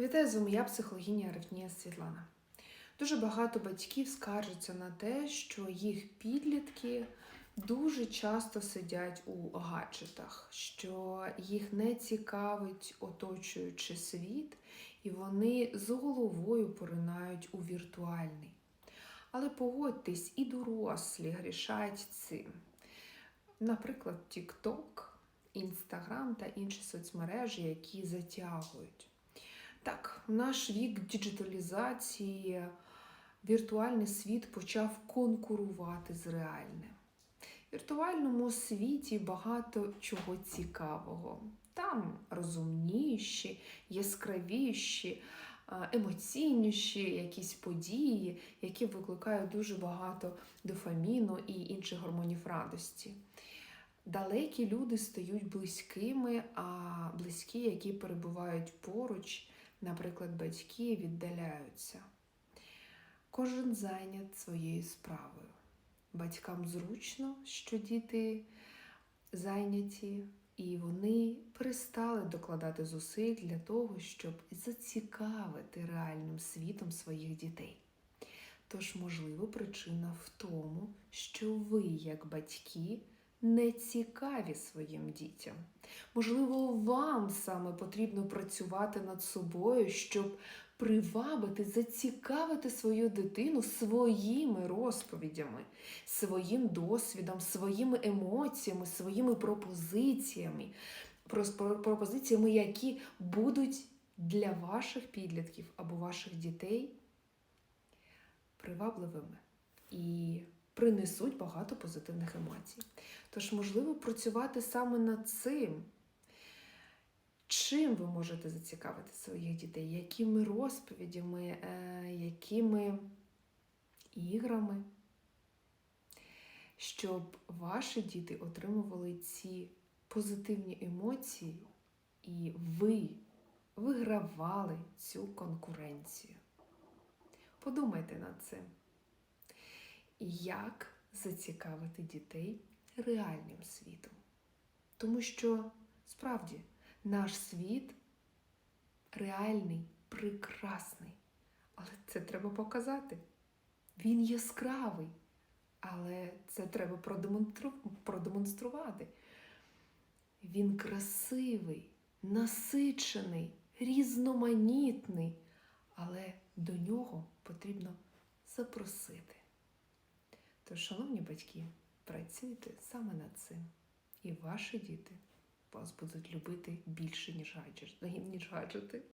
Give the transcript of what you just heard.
Вітаю з вами я, психологиня Ревнія Світлана. Дуже багато батьків скаржаться на те, що їх підлітки дуже часто сидять у гаджетах, що їх не цікавить оточуючий світ, і вони з головою поринають у віртуальний. Але погодьтесь, і дорослі грішать цим. Наприклад, TikTok, Instagram та інші соцмережі, які затягують. Так, наш вік діджиталізації віртуальний світ почав конкурувати з реальним. В віртуальному світі багато чого цікавого. Там розумніші, яскравіші, емоційніші якісь події, які викликають дуже багато дофаміну і інших гормонів радості. Далекі люди стають близькими, а близькі, які перебувають поруч, наприклад, батьки, віддаляються. Кожен зайнят своєю справою. Батькам зручно, що діти зайняті, і вони перестали докладати зусиль для того, щоб зацікавити реальним світом своїх дітей. Тож, можливо, причина в тому, що ви, як батьки, не цікаві своїм дітям. Можливо, вам саме потрібно працювати над собою, щоб привабити, зацікавити свою дитину своїми розповідями, своїм досвідом, своїми емоціями, своїми пропозиціями, пропозиціями, які будуть для ваших підлітків або ваших дітей привабливими і принесуть багато позитивних емоцій. Тож, можливо, працювати саме над цим. Чим ви можете зацікавити своїх дітей? Якими розповідями, е, якими іграми? Щоб ваші діти отримували ці позитивні емоції, і ви вигравали цю конкуренцію. Подумайте над цим. Як зацікавити дітей реальним світом? Тому що справді наш світ реальний, прекрасний. Але це треба показати. Він яскравий, але це треба продемонстру... продемонструвати. Він красивий, насичений, різноманітний, але до нього потрібно запросити. Тож, шановні батьки, працюйте саме над цим. І ваші діти вас будуть любити більше, ніж гаджет- ніж гаджети.